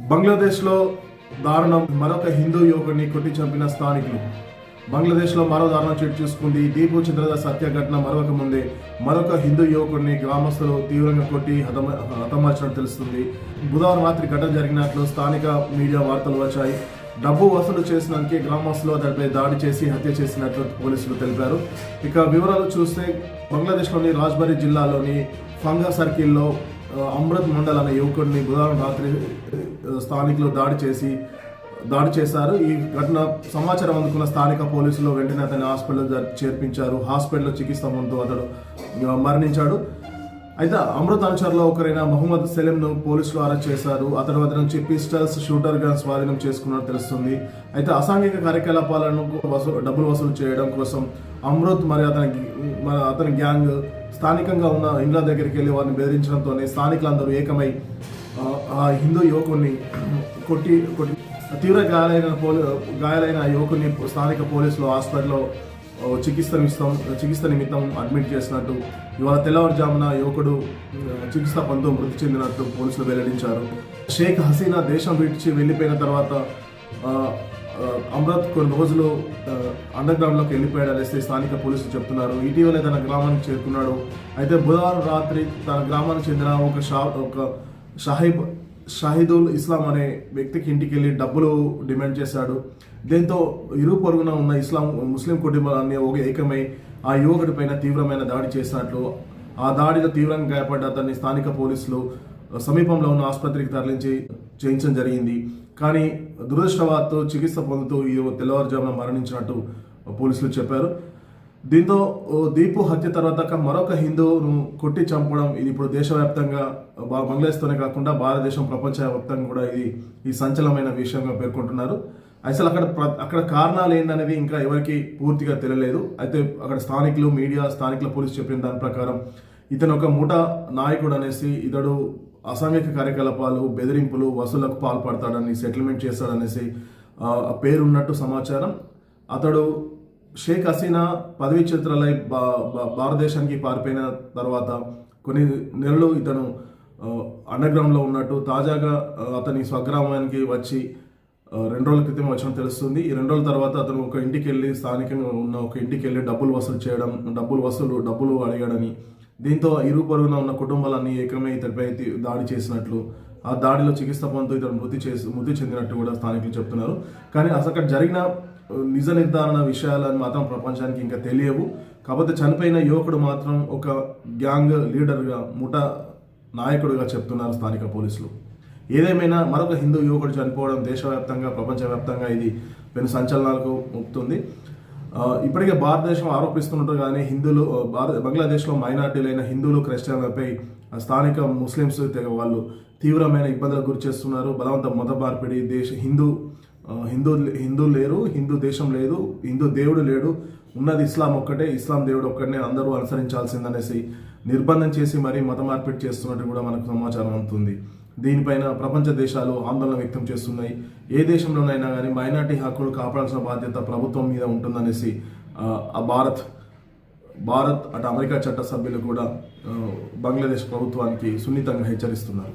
బంగ్లాదేశ్లో దారుణం. మరొక హిందూ యువకుడిని కొట్టి చంపిన స్థానికులు. బంగ్లాదేశ్లో మరో దారుణం చోటు చూసుకుంది. దీపు చంద్రదాస్ హత్య ఘటన మరొక ముందే. మరొక హిందూ యువకుడిని గ్రామస్తులు తీవ్రంగా కొట్టి హతమ హతమార్చినట్టు తెలుస్తుంది. బుధవారం రాత్రి ఘటన జరిగినట్లు స్థానిక మీడియా వార్తలు వచ్చాయి. డబ్బు వసూలు చేసినందుకే గ్రామస్తులు అతడిపై దాడి చేసి హత్య చేసినట్లు పోలీసులు తెలిపారు. ఇక వివరాలు చూస్తే బంగ్లాదేశ్లోని రాజ్బరీ జిల్లాలోని ఫంగా సర్కిల్లో అమృత్ మండల్ అనే యువకుడిని బుధవారం రాత్రి స్థానికులు దాడి చేసి దాడి చేశారు. ఈ ఘటన సమాచారం అందుకున్న స్థానిక పోలీసులు వెంటనే అతన్ని హాస్పిటల్ చేర్పించారు. హాస్పిటల్లో చికిత్స పొందుతూ అతడు మరణించాడు. అయితే అమృత్ అనుచరులో ఒకరైన మహమ్మద్ సెలింను పోలీసులు అరెస్ట్ చేశారు. అతడు వద్ద నుంచి పిస్టల్స్ షూటర్ గన్ స్వాధీనం చేసుకున్నట్టు తెలుస్తుంది. అయితే అసాంఘిక కార్యకలాపాలను వసూ డబ్బులు వసూలు చేయడం కోసం అమృత్ మరియు అతని మరి అతని గ్యాంగ్ స్థానికంగా ఉన్న ఇండ్ల దగ్గరికి వెళ్ళి వారిని బెదిరించడంతో స్థానికులందరూ ఏకమై ఆ, హిందూ యువకుడిని కొట్టి కొట్టి తీవ్ర గాయాలైన పోలీ గాయాలైన ఆ యువకుడిని స్థానిక పోలీసులు హాస్పిటల్లో చికిత్స ఇస్తాం చికిత్స నిమిత్తం అడ్మిట్ చేసినట్టు ఇవాళ తెల్లవారుజామున యువకుడు చికిత్స పొందుతూ మృతి చెందినట్టు పోలీసులు వెల్లడించారు. షేక్ హసీనా దేశం విడిచి వెళ్ళిపోయిన తర్వాత అమృత్ కొన్ని రోజులు అండర్ గ్రౌండ్లోకి వెళ్ళిపోయాడు అనేసి స్థానిక పోలీసులు చెప్తున్నారు. ఇటీవలే తన గ్రామానికి చేరుకున్నాడు. అయితే బుధవారం రాత్రి తన గ్రామానికి చెందిన ఒక షా ఒక షాహిబ్ షాహిదుల్ ఇస్లాం అనే వ్యక్తికి ఇంటికి వెళ్ళి డబ్బులు డిమాండ్ చేశాడు. దీంతో ఇరు పొరుగున ఉన్న ఇస్లాం ముస్లిం కుటుంబాలన్నీ ఒక ఏకమై ఆ యువకుడి పైన తీవ్రమైన దాడి చేసినట్లు ఆ దాడిలో తీవ్రంగా గాయపడ్డ అతన్ని స్థానిక పోలీసులు సమీపంలో ఉన్న ఆసుపత్రికి తరలించి చేయించడం జరిగింది. కానీ దురదృష్టవాత్తు చికిత్స పొందుతూ ఈ తెల్లవారుజామున మరణించినట్టు పోలీసులు చెప్పారు. దీంతో దీపు హత్య తర్వాత మరొక హిందువును కొట్టి చంపడం ఇది ఇప్పుడు దేశవ్యాప్తంగా బా- బంగ్లాదేశ్తోనే కాకుండా భారతదేశం ప్రపంచవ్యాప్తంగా కూడా ఇది ఈ సంచలనమైన విషయంగా పేర్కొంటున్నారు. అసలు అక్కడ ప్ర- అక్కడ కారణాలు ఏంటనేది ఇంకా ఎవరికి పూర్తిగా తెలియలేదు. అయితే అక్కడ స్థానికులు మీడియా స్థానికుల పోలీసు చెప్పిన దాని ప్రకారం ఇతను ఒక ముఠా నాయకుడు అనేసి ఇతడు అసాంఘిక కార్యకలాపాలు బెదిరింపులు వసూలకు పాల్పడతాడని సెటిల్మెంట్ చేస్తాడనేసి పేరున్నట్టు సమాచారం. అతడు షేక్ హసీనా పదవి చిత్రాలై భా- భారతదేశానికి పారిపోయిన తర్వాత కొన్ని నెలలు ఇతను అండర్ గ్రౌండ్లో ఉన్నట్టు తాజాగా అతని స్వగ్రామానికి వచ్చి రెండు రోజుల క్రితం వచ్చిన తెలుస్తుంది. ఈ రెండు రోజుల తర్వాత అతను ఒక ఇంటికి వెళ్ళి స్థానికంగా ఉన్న ఒక ఇంటికి వెళ్ళి డబ్బులు వసూలు చేయడం డబ్బులు వసూలు డబ్బులు అడిగాడని. దీంతో ఇరు పొరుగున ఉన్న కుటుంబాలన్నీ ఏకమై ఇతడిపై దాడి చేసినట్లు ఆ దాడిలో చికిత్స పొందుతూ ఇతను మృతి చేసి మృతి చెందినట్టు కూడా స్థానికులు చెప్తున్నారు. కానీ అసలు అక్కడ జరిగిన నిజ నిర్ధారణ విషయాలను మాత్రం ప్రపంచానికి ఇంకా తెలియవు. కాకపోతే చనిపోయిన యువకుడు మాత్రం ఒక గ్యాంగ్ లీడర్గా ముఠా నాయకుడిగా చెప్తున్నారు స్థానిక పోలీసులు. ఏదేమైనా మరొక హిందూ యువకుడు చనిపోవడం దేశవ్యాప్తంగా ప్రపంచవ్యాప్తంగా ఇది పెను సంచలనాలకు ముపుతుంది ఇప్పటికే భారతదేశం ఆరోపిస్తున్నట్టు కానీ హిందువులు భారత బంగ్లాదేశ్లో మైనార్టీలైన హిందువులు క్రిస్టియన్లపై స్థానిక ముస్లింస్ తెగ వాళ్ళు తీవ్రమైన ఇబ్బందులకు గురి చేస్తున్నారు. బలవంత మత మార్పిడి దేశ హిందూ హిందూ హిందూ లేరు హిందూ దేశం లేదు హిందూ దేవుడు లేడు. ఉన్నది ఇస్లాం ఒక్కటే ఇస్లాం దేవుడు ఒక్కటే అందరూ అనుసరించాల్సిందనేసి నిర్బంధం చేసి మరీ మత మార్పిడి చేస్తున్నట్టు కూడా మనకు సమాచారం అందుతుంది. దీనిపైన ప్రపంచ దేశాలు ఆందోళన వ్యక్తం చేస్తున్నాయి. ఏ దేశంలోనైనా కానీ మైనార్టీ హక్కులు కాపాడాల్సిన బాధ్యత ప్రభుత్వం మీద ఉంటుందనేసి ఆ, భారత్ భారత్ అటు అమెరికా చట్ట సభ్యులు కూడా బంగ్లాదేశ్ ప్రభుత్వానికి సున్నితంగా హెచ్చరిస్తున్నారు.